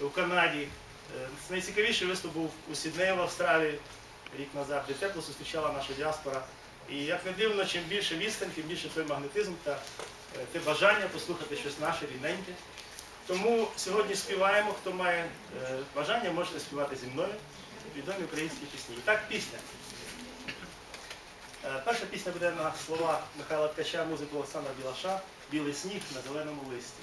у Канаді. Е, Найцікавіший виступ був у Сіднеї в Австралії рік назад, де тепло зустрічала наша діаспора. І як не дивно, чим більше відстань, тим більше той магнетизм та е, те бажання послухати щось наше рідненьке. Тому сьогодні співаємо. Хто має е, бажання, можете співати зі мною відомі українські пісні. І так, пісня. Перша пісня буде на слова Михайла Ткача, музику Олександра Білаша Білий сніг на зеленому листі.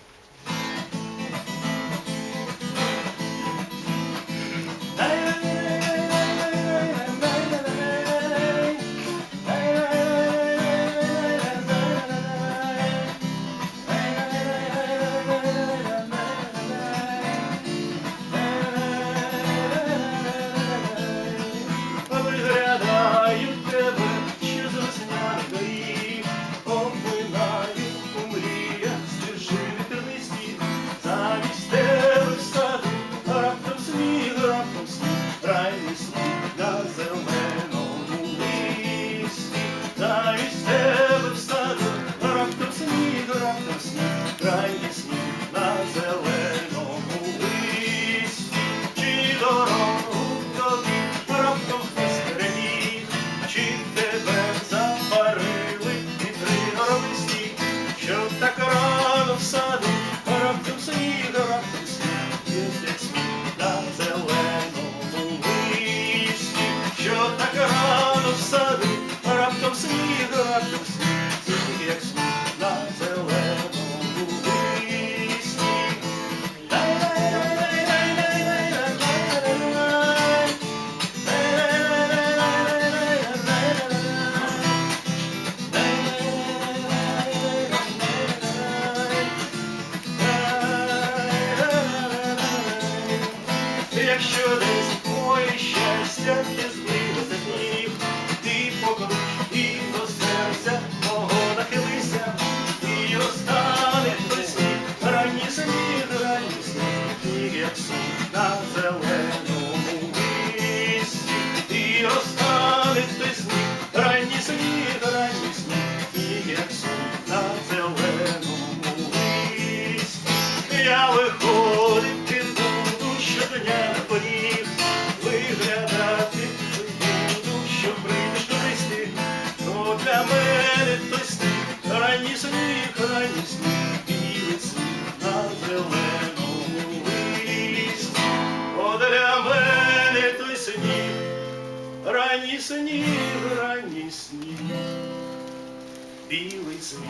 Білий сніг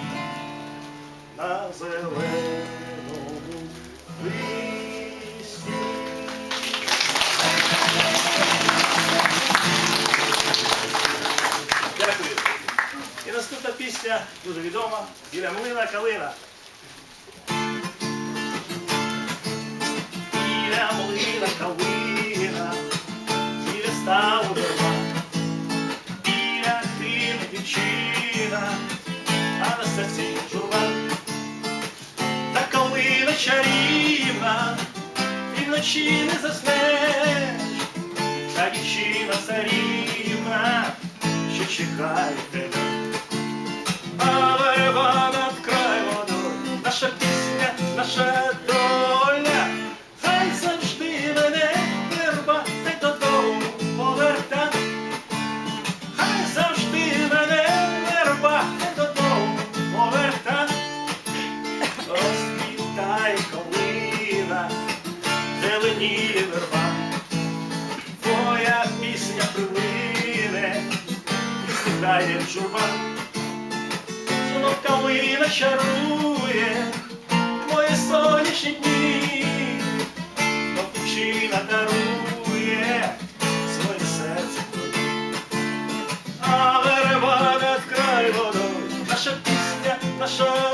на зеленому листі. Дякую. І наступна пісня дуже відома біля млина калина. Біля млина калина, біля серці журба. Та калина чарівна, і вночі не заснеш, та дівчина царівна, що чекає тебе. А вона край водою, наша пісня, наша доля, стихає журба, знов калина чарує, мої сонячні дні, знов дівчина дарує своє серце тобі. А верба над край водою, наша пісня, наша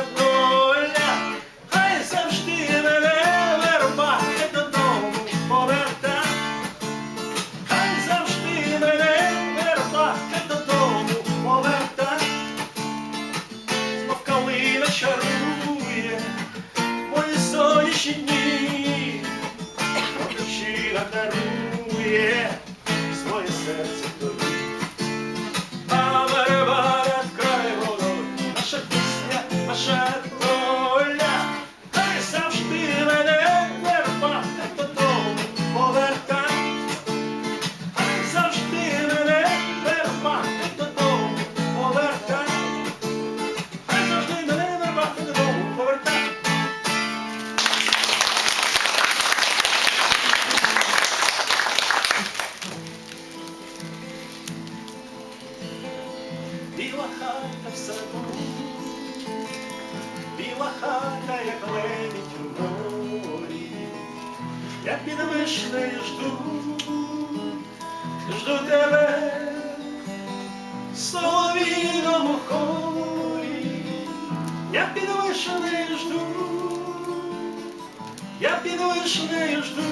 під вишнею жду,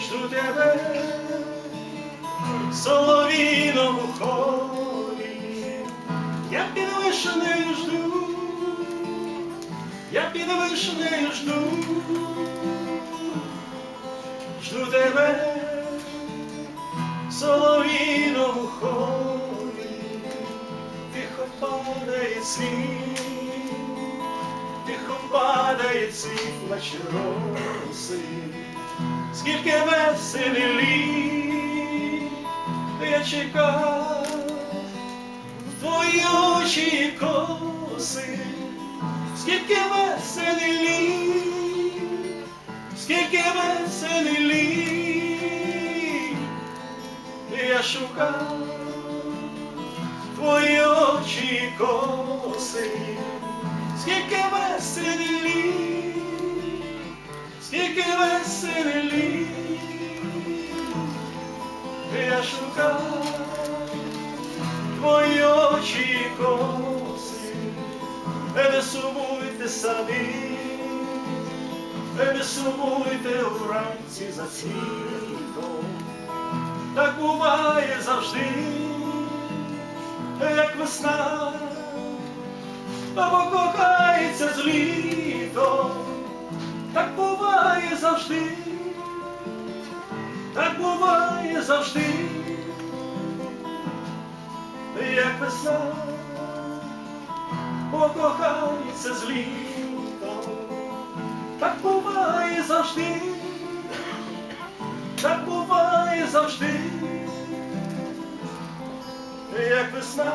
жду тебе. В солов'їному хорі, я під вишнею жду. Я під вишнею жду, жду тебе. В солов'їному хорі, тихо падає тихо падає цвіт наче роси, скільки веселі літ я чекав твої очі і коси. Скільки веселі літ, скільки веселі літ, я шукав твої очі і коси, скільки веселі скільки веселі я шукав твої очі коси. Не сумуйте самі, не сумуйте вранці за світом, так буває завжди, як весна, або кохається з літом, так буває завжди, так буває завжди, як весна покохається з літом, так буває завжди, так буває завжди, як весна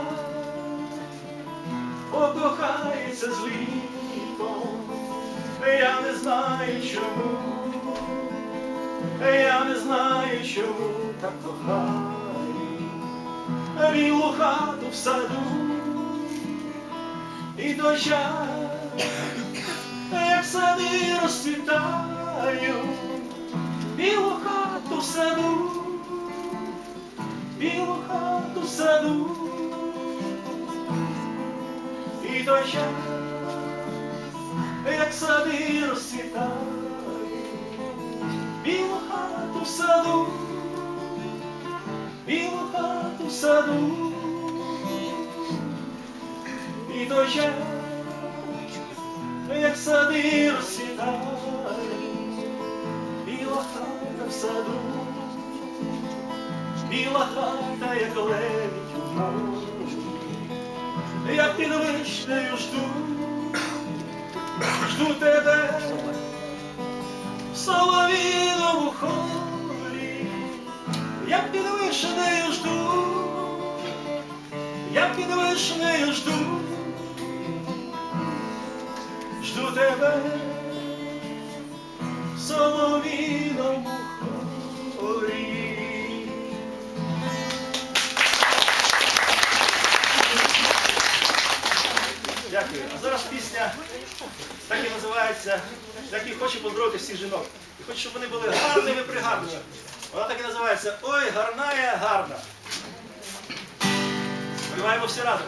покохається з літом, я не знаю чому, я не знаю, чому так кохаю, білу хату в саду. І час, як сади розцвітають, білу хату в саду, білу хату в саду, той час, як сади розцвітають, білу хату в саду, білу хату в саду. І той час, як сади розсідають, біла хата в саду, біла хата, як лебідь у морі, я під жду, жду тебе. В солов'їному хорі, я підвишнею жду, я підвишнею жду. Жду тебе. В солов'їному хорі. Дякую. А зараз пісня так і називається, так і хочу поздоровити всіх жінок. І хочу, щоб вони були гарними пригарними. Вона так і називається Ой, гарная, гарна. Співаємо всі разом.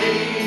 Hallelujah.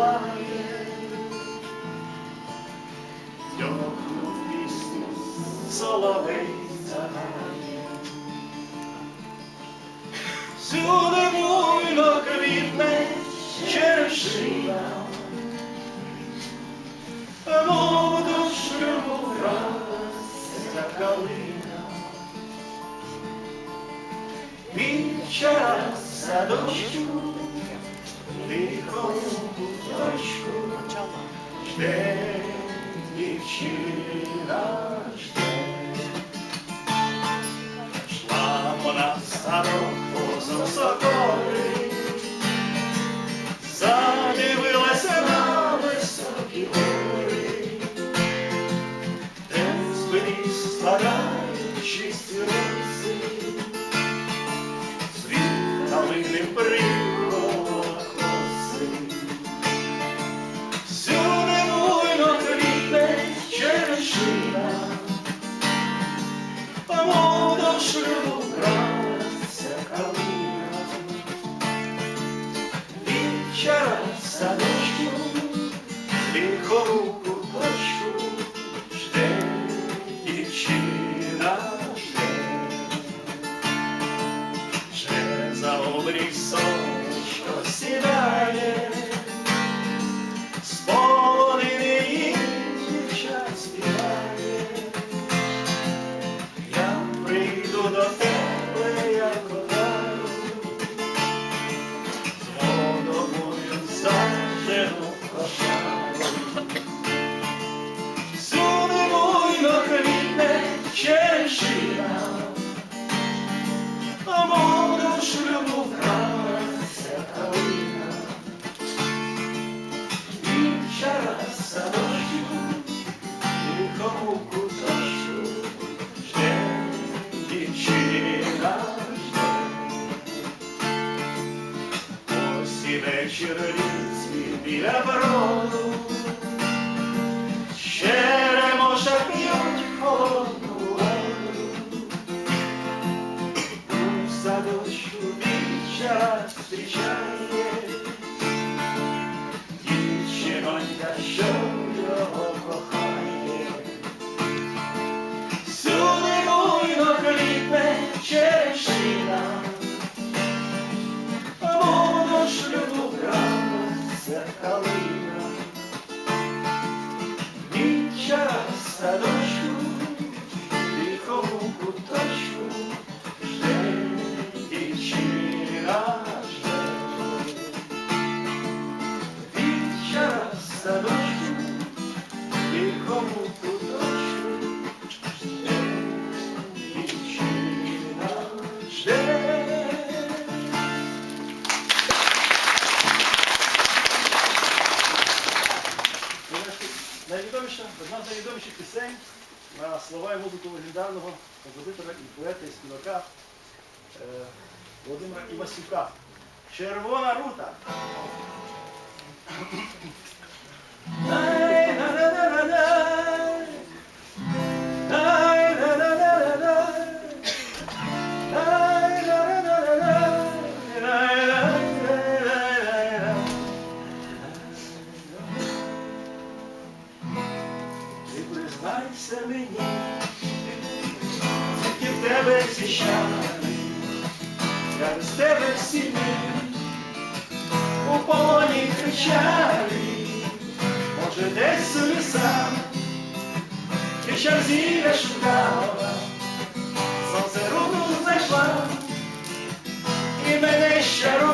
благає, Його пісню. Сюди буйно квітне черешина, Мов душу вралася калина. Під stand if you Червона рута. Ти признайся мені, тільки в тебе всі щани, я без тебе всі мій полоні кричали, може, десь собі сам, Кричав зілля шукала, сонце руку знайшла і мене ще руку.